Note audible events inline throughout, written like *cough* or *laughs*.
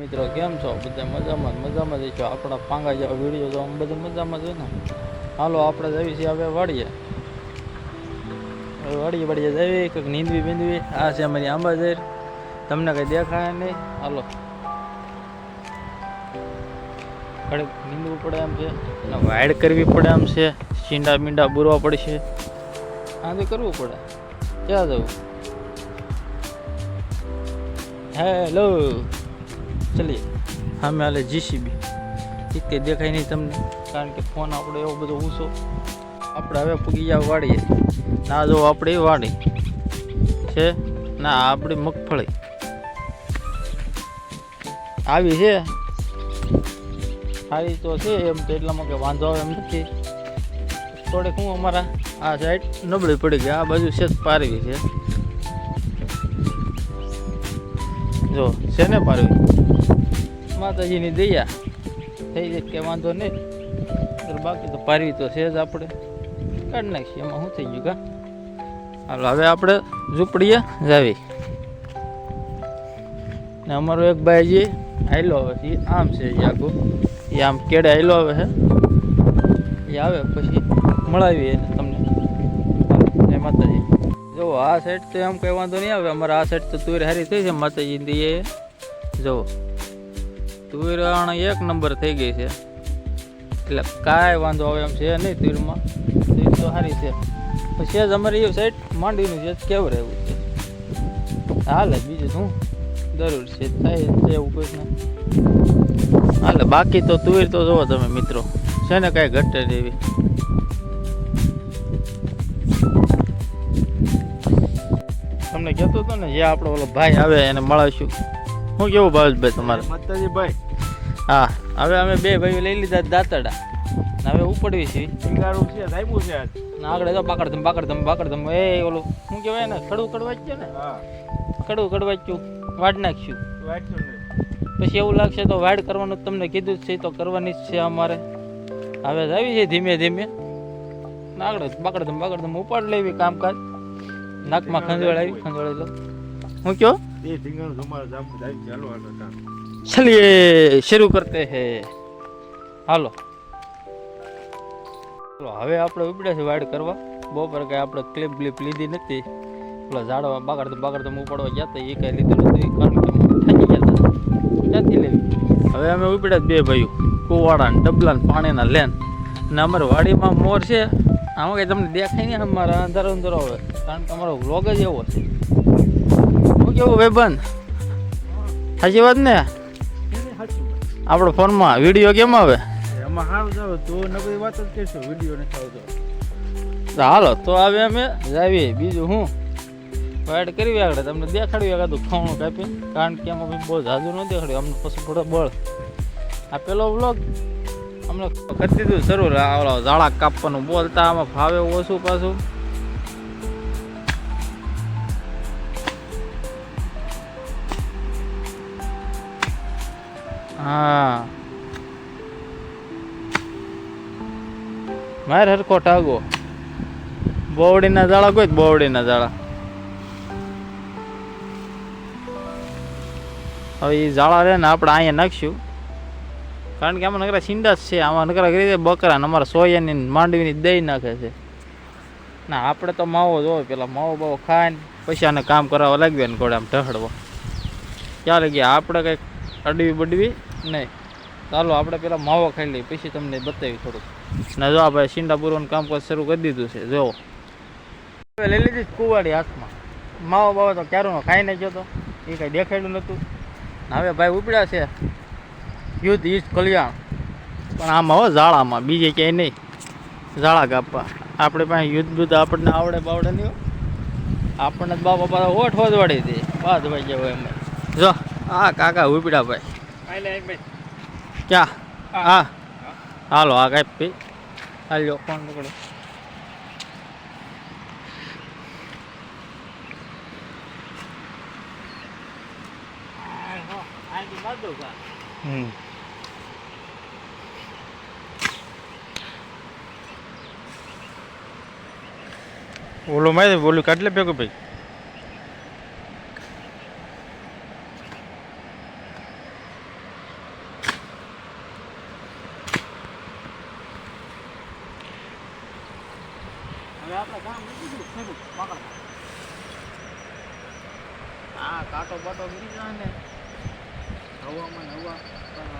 મિત્રો, કેમ છો? બધા મજામાં મજામાં જ છો. આપણા પાંગા જેવા વીડિયો તો બધા મજામાં જ ને. હાલો, આપણે જઈએ છીએ. હવે વાડીએ. વાડીએ વાડીએ જઈએ કંઈક નીંદવી બીંદવી. આ છે અમારી આંબાઝેર. તમને કંઈ દેખાય નહીં. હાલો. કડક નીંદવું પડે એમ છે. અને વાઇડ કરવી પડે એમ છે. સીંડા મીંડા બુરવા પડશે. આ તો કરવું પડે. ક્યાં જવું? હેલો. ચલીએ સામે હાલે જીસીબી તે દેખાય નહીં તમને, કારણ કે ફોન આપણો એવો બધો ઊંચો. આપણે હવે પૂગી વાળીએ ના, જો આપણે એ વાડી છે, ના, આપણી મગફળી. આવી છે. સારી તો છે એમ તો એટલામાં કે વાંધો આવે એમ નથી. થોડેક હું અમારા આ સાઈડ નબળી પડી ગઈ, આ બાજુ છે પારવી છે. જો, છે ને પારવી? માતાજીની દયા. થઈ જાય કે વાંધો નહીં. બાકી તો પારવી તો છે જ આપણે. કાઢી નાખીએ, એમાં શું થઈ ગયું કા? હાલો, હવે આપણે ઝૂંપડીએ જાવી. ને અમારો એક ભાઈ જે આયલો આવે એ આમ છે એ આખું એ આમ કેડે આયલો આવે છે. એ આવે પછી મળાવીએ એને તમને. એ માતાજી. જો, આ સાઈડ તો એમ કંઈ વાંધો નહીં આવે. અમારે આ સાઈડ તો તુર હારી થઈ છે માતાજી એ જો તુવેર એક નંબર થઈ ગઈ છે. એટલે કાંઈ વાંધો આવે એમ છે નહીં તુવેરમાં. તુવેર તો સારી છે. પછી જ અમારી એ સાઈડ માંડવીનું છે, કેવું રહેવું છે? હાલે, બીજું શું? જરૂર છે, થાય છે એવું કોઈ ના. હાલે, બાકી તો તુવેર તો જુઓ તમે મિત્રો. છે ને કાંઈ ઘટે એવી. તમને કહેતો હતો ને, જે આપણો ઓલો ભાઈ આવે એને મળાવીશું. શું કેવું ભાવેશભાઈ તમારે? માતાજી ભાઈ હા હવે અમે બે ભાઈઓ લઈ લીધા દાંતડા હવે ઉપડવી છીએ શિંગારું છે સાહેબું છે આગળ તો બાકડ ધમ બાકડ ધમ બાકડ ધમ. એ ઓલું શું કહેવાય ને ખડું કડવાચ છે ને? હા. ખડું કડવાચ્યું વાડ નાખ્યું પછી એવું લાગશે તો વાડ કરવાનું તમને કીધું જ છે તો કરવાની જ છે અમારે. હવે આવી છે ધીમે ધીમે. આગળ પાકડ ધમ પાકડ ધમ. ઉપાડ લેવી કામકાજ. નાકમાં ખંજવાળ આવી ખંજવાળી લો. હું કયો? એ શિંગારું તમારે જામ જાય ચાલો હાલો કામ चलिए शुरू करते हैं હાલો ચલો હવે આપણે ઉપડ્યા છે વાડ કરવા બપોર કાંઈ આપણે ક્લિપ બ્લિપ લીધી નથી પેલા ઝાડવા બાગડ બાગડ ઉપાડવા ગયા હતા એ કાંઈ લીધું નથી કારણ કે અમે થાકી ગયા હતા ક્યાંથી લેવી હવે અમે ઉપડ્યા બે ભાઈઓ કુવાડા ને ડબલા ને પાણીના લેન ને અમારે વાડીમાં મોર છે આમાં કંઈ તમને દેખાય નહીં અમારા અંધારો અંધારો હવે કારણ કે અમારો વ્લોગ જ એવો છે શું કેવું ભાઈબંધ સાચી વાત ને? આપણો ફોનમાં વીડિયો કેમ આવે? એમાં સારું જાવ તો નવી વાત જ વીડિયો નથી આવતો. તો હાલો તો આવે અમે જાવીએ. બીજું હું? વાઇડ કરવી આગળ. તમને દેખાડવી આગળ ખોણું કાપી. કારણ કે એમાં બહુ જાજુ ન દેખાડ્યું. અમને પછી થોડો બળ. આ પેલો વ્લોગ અમને કરી દીધું. જરૂર આ ઝાડા કાપવાનું બોલતા. આમાં ફાવે ઓછું પાછું. હા. માર હરકો ટાગો બોવડીના જાળા કોઈ બોવડીના જાળા હવે એ જાળા રહે ને આપણે અહીંયા નાખશું. કારણ કે આમાં નકરા સિંડા છે. આમાં નકરા કરી બકરા ને અમારા સોયાની માંડવીની દહીં નાખે છે. ના, આપણે તો માવો જોવો પેલા માવો બાવો ખાય ને પછી કામ કરાવવા લાગ્યું ને ઘોડે આમ ઢહડવા ક્યાં લગી આપણે કંઈક અડવી બડવી નહીં. ચાલો, આપણે પેલા માવો ખાઈ લઈએ, પછી તમને બતાવી થોડુંક. ને જો ભાઈ શીંડા પૂરવાનું કામકાજ શરૂ કરી દીધું છે, જો. લઈ લીધી કુવાડી હાથમાં. માવો બાવો તો ક્યારનો ખાઈ નાખ્યો તો, એ કાંઈ દેખાડ્યું નહોતું. હવે ભાઈ ઉપડ્યા છે, યુદ્ધ ઈજ કલ્યાણ. પણ આમાં હો ઝાડામાં, બીજે ક્યાંય નહીં. ઝાડા કાપવા. આપણે પાસે યુદ્ધ બુદ્ધ આપણને આવડે બાવડે નહીં આપણને બાપા પાછા ઓઠ વધવાડી દે. બાદ ભાઈ જાય એમ. જો, આ કાકા ઉપડ્યા ભાઈ. ક્યાં હા હાલો આ કાંઈ પી હાલ્યો ફોન પકડો હમ ઓલું મારે બોલું કાઢ લે ભેગું ભાઈ હવે આપણે કામ મૂકી દીધું પકડ. હા કાંટો બાટો ગીરી જાય ને. હવામાં હવા.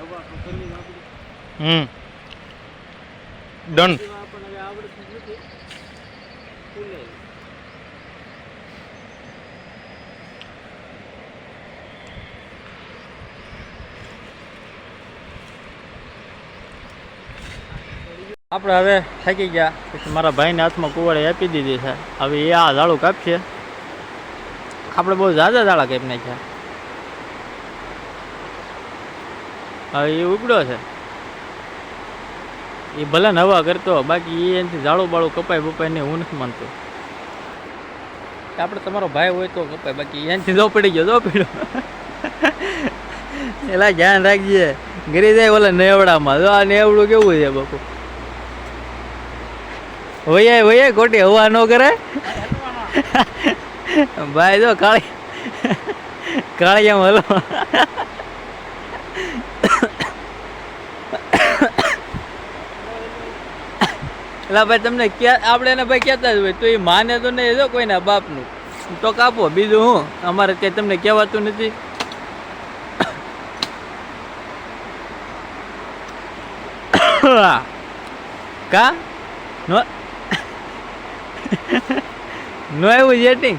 હવા તો કરવી નાખી આપણી. હમ. ડન આપણને હવે આવડતું નથી. ફૂલે આપણે હવે થાકી ગયા. પછી મારા ભાઈને હાથમાં કુવાડી આપી દીધી છે. હવે એ આ ઝાડું કાપશે. આપણે બહુ ઝાઝા ઝાડા કાપી નાખ્યા. હવે એ ઉગડ્યો છે. એ ભલે નવા કરતો બાકી એ એનાથી ઝાડું બાળું કપાય બપાય ને હું નથી માનતો. આપણે તમારો ભાઈ હોય તો કપાય, બાકી એનાથી જો પડી ગયો, જો પડ્યો *laughs* એલા ધ્યાન રાખજે. ઘરે જાય ઓલા નેવડામાં. જો આ નેવડું કેવું છે બાપુ? હોય હોય ખોટી હવા ન કરે. ભાઈ, જો કાળી કાળી એમ હલો. એટલે ભાઈ, તમને ક્યાં, આપણે એને ભાઈ કહેતા જ હોય, તો એ માને તો નહીં, જો કોઈના બાપનું. તો કાપો, બીજું હું? અમારે ત્યાં તમને કહેવાતું નથી. *coughs* કા? નો આવ્યું જેટિંગ?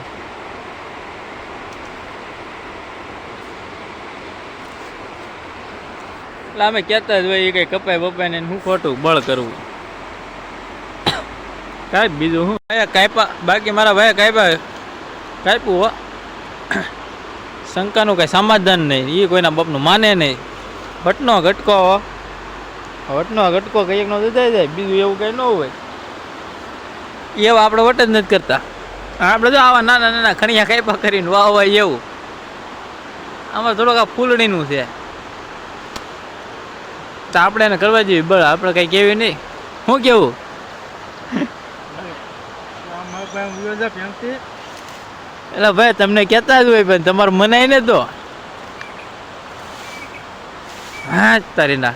એટલે અમે કહેતા જ હોય એ કંઈ કપાય બપાય ને શું ખોટું બળ કરવું કાંઈ બીજું હું? ભાઈ કાંઈપા બાકી મારા ભાઈ કાંઈપા કાંઈપું હો. શંકાનું કાંઈ સમાધાન નહીં એ કોઈના બાપનું માને નહીં. વટનો ઘટકો હો. વટનો ઘટકો કંઈક નો દજાઈ જાય બીજું એવું કંઈ ન હોય. એવા આપણે વટ જ નથી કરતા. આપણે તો આવા નાના નાના ખણિયા કાપા કરીને વાહ વાહ એવું. આમાં થોડોક આ ફૂલણીનું છે. તો આપણે એને કરવા જોઈએ બળ, આપણે કંઈ કેવી નહીં. શું કેવું? એટલે ભાઈ, તમને કહેતા જ હોય પણ તમારું મનાય ને તો. હા તારી ના.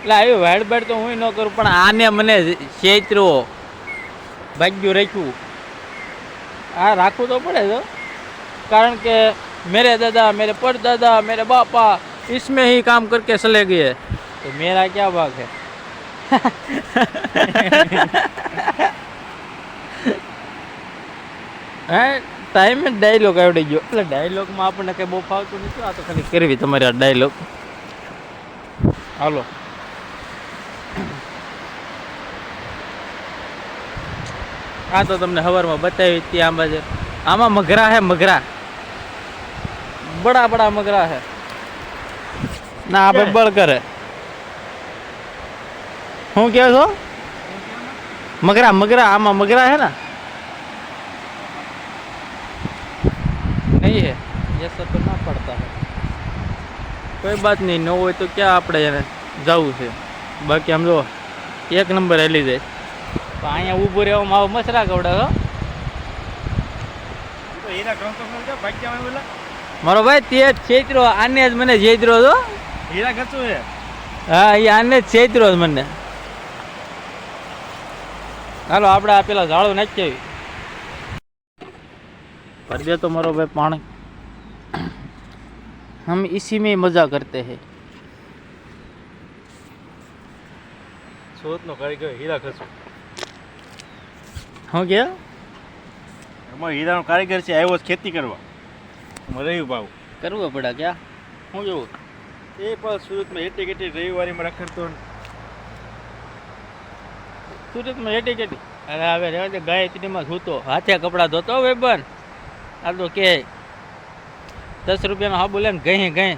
એટલે આવ્યું વાડ બાડ તો હું ન કરું પણ આને મને ચૈત્રો ભાગ્યું રાખ્યું આ રાખવું તો પડે તો કારણ કે मेरे दादा मेरे पर दादा मेरे पापा इसमें ही काम करके चले गए तो मेरा क्या भाग है *laughs* હે ટાઈમે ડાયલોગ આવડી ગયો એટલે ડાયલોગમાં આપણને કંઈ બહુ ફાવતું નથી આ તો ખાલી કરવી તમારે આ ડાયલોગ હાલો આ તો તમને હવારમાં બતાવી હતી આંબા છે આમાં મગરા હે મગરા બડા બડા મગરા હે. ના આપણે બળ કરે. હું કહો છો? મગરા મગરા આમાં મગરા હે ને? નહીં હે. યસ તો ના પડતા હે. કોઈ વાત નહીં ન હોય તો ક્યાં આપણે એને જવું છે? બાકી આમ જો એક નંબર હેલી જાય. તો અહીંયા ઊભું રહેવા માવ મસરા કવડે હો. મારો ભાઈ તે જ છેતરો આને જ મને છેતરો હતો હીરા ખર્ચું છે? હા એ આને જ છેતરો મને. હાલો આપણે આ પેલા ઝાડું નાખી ભર તો મારો ભાઈ પાણી. હમ ઇસી મેં મજા કરતે હૈ. સુરતનો કારીગર હીરા ખર્ચું શું કે? એમાં હીરાનો કારીગર છે આવ્યો ખેતી કરવા. રહ્યું ભાવ. કરવો પડે ક્યાં? શું જોવું એ પણ સુરતમાં એટી કેટી રવિવારીમાં રખડતો સુરતમાં એટી કેટી? અરે હવે રહેવા દે ગાયત્રીમાં સૂતો. હાથે કપડાં ધોતો હવે બન આ તો કે દસ રૂપિયાનો હાબુ લઈને ગઈ ગઈ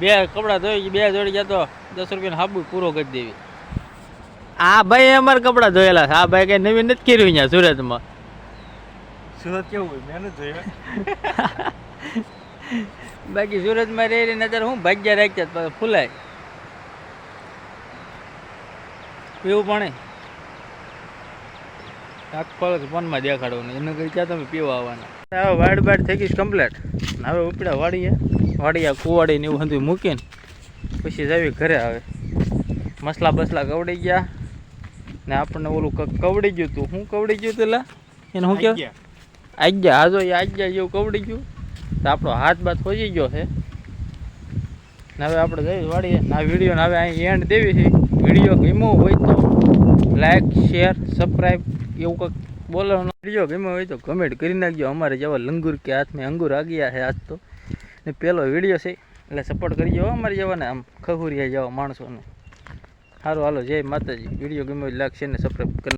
બે કપડાં ધોઈ બે જોડી જતો દસ રૂપિયાનો હાબુ પૂરો કરી દેવી. આ ભાઈ અમારા કપડાં ધોયેલા છે. આ ભાઈ કઈ નવી નથી કર્યું અહીંયા સુરતમાં. સુરત કેવું હોય? મહેનત જોયું *laughs* બાકી સુરતમાં રહી રહીને અત્યારે હું ભાગ્યા રાખ્યા ફૂલાય. પીવું પણ? આખો ફોનમાં દેખાડવાનું. એનું કઈ ક્યાં તમે પીવા આવવાના? હવે વાડ બાડ થઈ ગઈ કમ્પ્લેટ હવે ઉપડ્યા વાડીએ. વાડિયા કુવાડી ને એવું બધું મૂકીને પછી જાવી ઘરે આવે. મસલા બસલા કવડી ગયા. ને આપણને ઓલું કવડી ગયું તું. શું કવડી ગયું તું લા? એને શું કહેવાય? આજ્ઞા હાજો એ આજ્ઞા જેવું કવડી ગયું. તો આપણો હાથ બાથ ખોજી ગયો છે. ને હવે આપણે જઈ વાળીએ. ને આ વિડીયોને હવે અહીં એન્ડ દેવી છે. વીડિયો ગમ્યો હોય તો લાઈક શેર સબસ્ક્રાઈબ એવું કંઈક બોલવાનું. વીડિયો ગમ્યો હોય તો કમેન્ટ કરી નાખજો. અમારે જેવા લંગુર કે હાથમાં અંગુર આ ગયા છે આજ તો. ને પહેલો વીડિયો છે એટલે સપોર્ટ કરજો હો અમારે જવાને. આમ ખખુરિયા જવા માણસોને. સારું હાલો જય માતાજી. વીડિયો ગમ્યો લાગશે ને સબસ્ક્રાઈબ કરી